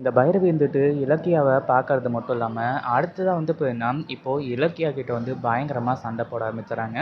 இந்த பைரவி இருந்துட்டு இலக்கியாவை பார்க்கறது மட்டும் இல்லாமல் அடுத்ததாக வந்து பார்த்தீங்கன்னா இப்போது இலக்கியா கிட்ட வந்து பயங்கரமாக சண்டை போட ஆரம்பிச்சுறாங்க.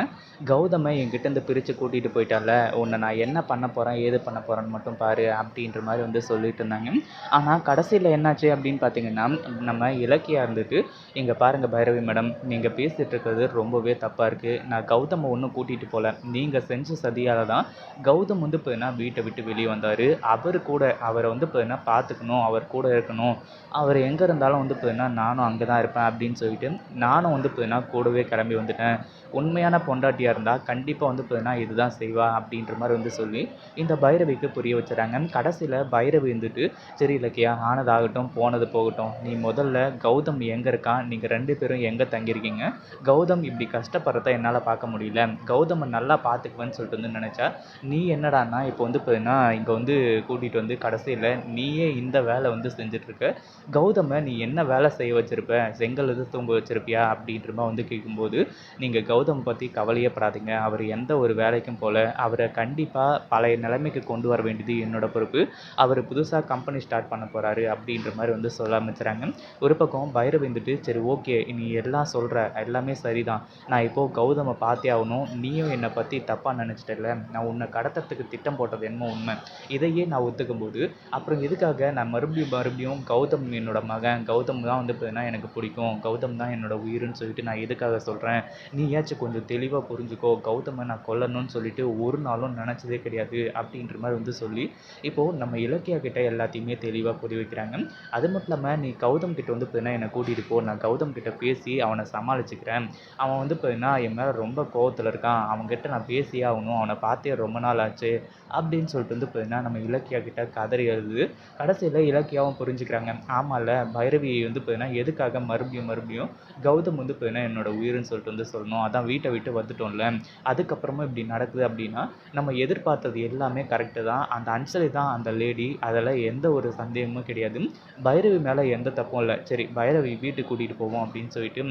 கௌதமை என்கிட்ட இருந்து பிரித்து கூட்டிகிட்டு போயிட்டால உன்னை நான் என்ன பண்ண போகிறேன் ஏது பண்ண போகிறேன்னு மட்டும் பாரு அப்படின்ற மாதிரி வந்து சொல்லிட்டு இருந்தாங்க. ஆனால் கடைசியில் என்னாச்சு அப்படின்னு பார்த்தீங்கன்னா நம்ம இலக்கியா இருந்துட்டு இங்கே பாருங்கள் பைரவி மேடம் நீங்கள் பேசிகிட்டு இருக்கிறது ரொம்பவே தப்பாக இருக்குது நான் கௌதமை ஒன்றும் கூட்டிகிட்டு போகல நீங்கள் செஞ்ச சதியால் தான் கௌதம் வந்து பார்த்தீங்கன்னா வீட்டை விட்டு வெளியே வந்தார். அவர் கூட அவரை வந்து பார்த்தீங்கன்னா பார்த்துக்கணும் அவர் கூட இருக்கணும். அவர் எங்கே இருந்தாலும் வந்து பார்த்தீங்கன்னா நானும் அங்கே தான் இருப்பேன் அப்படின்னு சொல்லிட்டு நானும் வந்து பார்த்தீங்கன்னா கூடவே கிளம்பி வந்துட்டேன். உண்மையான பொண்டாட்டியாக இருந்தால் கண்டிப்பாக வந்து பார்த்தீங்கன்னா இதுதான் செய்வா அப்படின்ற மாதிரி வந்து சொல்லி இந்த பைரவிக்கு புரிய வச்சுறாங்க. கடைசியில் பைரவி வந்துட்டு சரி இலக்கியா ஆனதாகட்டும் போனது போகட்டும். நீ முதல்ல கௌதம் எங்கே இருக்கான் நீங்கள் ரெண்டு பேரும் எங்கே தங்கியிருக்கீங்க? கௌதம் இப்படி கஷ்டப்படுறத என்னால் பார்க்க முடியல. கௌதமை நல்லா பார்த்துக்குவேன்னு சொல்லிட்டு வந்து நினச்சா நீ என்னடான்னா இப்போ வந்து பார்த்தீங்கன்னா இங்கே வந்து கூட்டிகிட்டு வந்து கடைசியில் நீயே இந்த வேலை வந்து செஞ்சிட்ருக்க. கௌதமை நீ என்ன வேலை செய்ய வச்சுருப்ப? செங்கல் எது தூங்க வச்சுருப்பியா? அப்படின்ற மாதிரி வந்து கேட்கும்போது நீங்கள் கௌதம் பற்றி கவலையே படாதீங்க அவர் எந்த ஒரு வேலைக்கும் போல் அவரை கண்டிப்பாக பழைய நிலைமைக்கு கொண்டு வர வேண்டியது என்னோட பொறுப்பு. அவர் புதுசாக கம்பெனி ஸ்டார்ட் பண்ண போகிறாரு அப்படின்ற மாதிரி வந்து சொல்ல ஆரம்பிச்சுறாங்க ஒரு பக்கம் பைரவ் வந்துட்டு சரி ஓகே நீ எல்லாம் சொல்கிற எல்லாமே சரிதான். நான் இப்போது கௌதமை பார்த்தே ஆகணும். நீயும் என்னை பற்றி தப்பாக நினச்சிட்டல நான் உன்னை கடத்துறதுக்கு திட்டம் போட்டது என்னமோ உண்மை. இதையே நான் ஒத்துக்கும் போது அப்புறம் எதுக்காக நான் மறுபடியும் மறுபடியும் கௌதம் என்னோட மகன். கௌதம் தான் வந்து பார்த்தீங்கன்னா எனக்கு பிடிக்கும். கௌதம் தான் என்னோட உயிருன்னு சொல்லிட்டு நான் எதுக்காக சொல்கிறேன் நீயாச்சும் கொஞ்சம் தெளிவாக புரிஞ்சுக்கோ. கௌதமை நான் கொல்லணும்னு சொல்லிட்டு ஒரு நாளும் நினச்சதே கிடையாது அப்படின்ற மாதிரி வந்து சொல்லி இப்போது நம்ம இலக்கியா கிட்ட எல்லாத்தையுமே தெளிவாக புரிய வைக்கிறாங்க. அது மட்டும் இல்லாமல் நீ கௌதம் கிட்ட வந்து பார்த்தீங்கன்னா என்னை கூட்டிகிட்டு போ. நான் கௌதம் கிட்ட பேசி அவனை சமாளிச்சுக்கிறேன். அவன் வந்து பார்த்தீங்கன்னா என் மேலே ரொம்ப கோவத்தில் இருக்கான். அவன்கிட்ட நான் பேசியே ஆகணும். அவனை பார்த்தே ரொம்ப நாள் ஆச்சு அப்படின்னு சொல்லிட்டு வந்து பார்த்தீங்கன்னா நம்ம இலக்கியா கிட்ட கதறி எழுது. கடைசியில் இலக்கியாவும் புரிஞ்சுக்கிறாங்க. ஆமாம்ல பைரவி வந்து பார்த்தீங்கன்னா எதுக்காக மறுபடியும் மறுபடியும் கௌதம் வந்து பார்த்தீங்கன்னா என்னோட உயிருன்னு சொல்லிட்டு வந்து சொல்லணும். அதான் வீட்டை விட்டு வந்துட்டோம்ல. அதுக்கப்புறமா இப்படி நடக்குது அப்படின்னா நம்ம எதிர்பார்த்தது எல்லாமே கரெக்டு தான். அந்த அஞ்சலி தான் அந்த லேடி அதில் எந்த ஒரு சந்தேகமும் கிடையாது. பைரவி மேலே எந்த தப்பும் இல்லை. சரி பைரவி வீட்டுக்கு கூட்டிகிட்டு போவோம் அப்படின்னு சொல்லிட்டு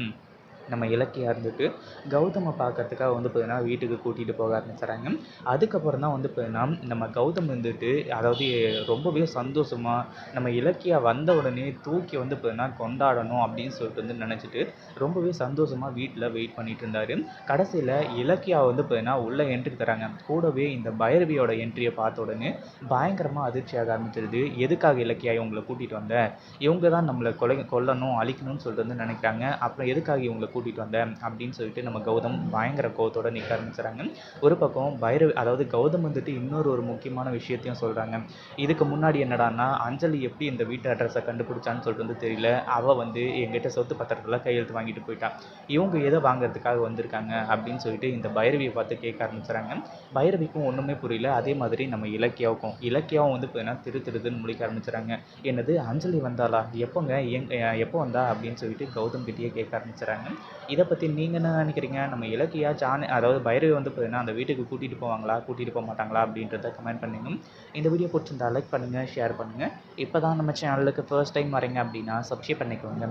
நம்ம இலக்கியா இருந்துட்டு கௌதமை பார்க்கறதுக்காக வந்து பார்த்தீங்கன்னா வீட்டுக்கு கூட்டிகிட்டு போக ஆரம்பிச்சுறாங்க அதுக்கப்புறம் தான் வந்து பார்த்தீங்கன்னா நம்ம கௌதம் வந்துட்டு அதாவது ரொம்பவே சந்தோஷமாக நம்ம இலக்கியா வந்த உடனே தூக்கி வந்து பார்த்தீங்கன்னா கொண்டாடணும் அப்படின்னு சொல்லிட்டு வந்து நினச்சிட்டு ரொம்பவே சந்தோஷமாக வீட்டில் வெயிட் பண்ணிட்டு இருந்தார். கடைசியில் இலக்கியா வந்து பார்த்தீங்கன்னா உள்ளே என்ட்ரி தராங்க. கூடவே இந்த பைரவியோட என்ட்ரியை பார்த்த உடனே பயங்கரமாக அதிர்ச்சியாக ஆரம்பிச்சிருது. எதுக்காக இலக்கியா இவங்களை கூட்டிகிட்டு வந்த? இவங்க தான் நம்மளை கொலை கொல்லணும் அழிக்கணும்னு சொல்லிட்டு வந்து நினைக்கிறாங்க. அப்புறம் எதுக்காக இவங்களை கூட்டிகிட்டு வந்தேன் அப்படின்னு சொல்லிட்டு நம்ம கௌதம் பயங்கர கோவத்தோட நிற்க ஆரம்பிச்சுறாங்க ஒரு பக்கம் பைரவி அதாவது கௌதம் வந்துட்டு இன்னொரு ஒரு முக்கியமான விஷயத்தையும் சொல்கிறாங்க இதுக்கு முன்னாடி என்னடான்னா அஞ்சலி எப்படி இந்த வீட்டு அட்ரஸை கண்டுபிடிச்சான்னு சொல்லிட்டு வந்து தெரியல. அவள் வந்து எங்கிட்ட சொத்து பத்திரத்தில் கையெழுத்து வாங்கிட்டு போயிட்டான் இவங்க எதை வாங்குறதுக்காக வந்திருக்காங்க அப்படின்னு சொல்லிட்டு இந்த பைரவியை பார்த்து கேட்க ஆரம்பிச்சுறாங்க பைரவிக்கும் ஒன்றுமே புரியல. அதே மாதிரி நம்ம இலக்கியாவுக்கும் இலக்கியாவும் வந்து பார்த்தீங்கன்னா திரு திருதுன்னு முடிக்க ஆரம்பிச்சுறாங்க என்னது அஞ்சலி வந்தாளா? எப்போங்க எங் எப்போ வந்தா? அப்படின்னு சொல்லிட்டு கௌதம் கிட்டேயே கேட்க ஆரம்பிச்சுறாங்க இதை பற்றி நீங்கள் என்ன நினைக்கிறீங்க? நம்ம இலக்கியா ஜானு அதாவது பைரவி வந்து பார்த்தீங்கன்னா அந்த வீட்டுக்கு கூட்டிகிட்டு போவாங்களா? கூட்டிகிட்டு போக மாட்டாங்களா? அப்படின்றத கமெண்ட் பண்ணுங்க. இந்த வீடியோ பிடிச்சிருந்தா லைக் பண்ணுங்கள் ஷேர் பண்ணுங்கள் இப்போ தான் நம்ம சேனலுக்கு ஃபர்ஸ்ட் டைம் வரீங்க அப்படின்னா சப்ஸ்கிரைப் பண்ணிக்கோங்க.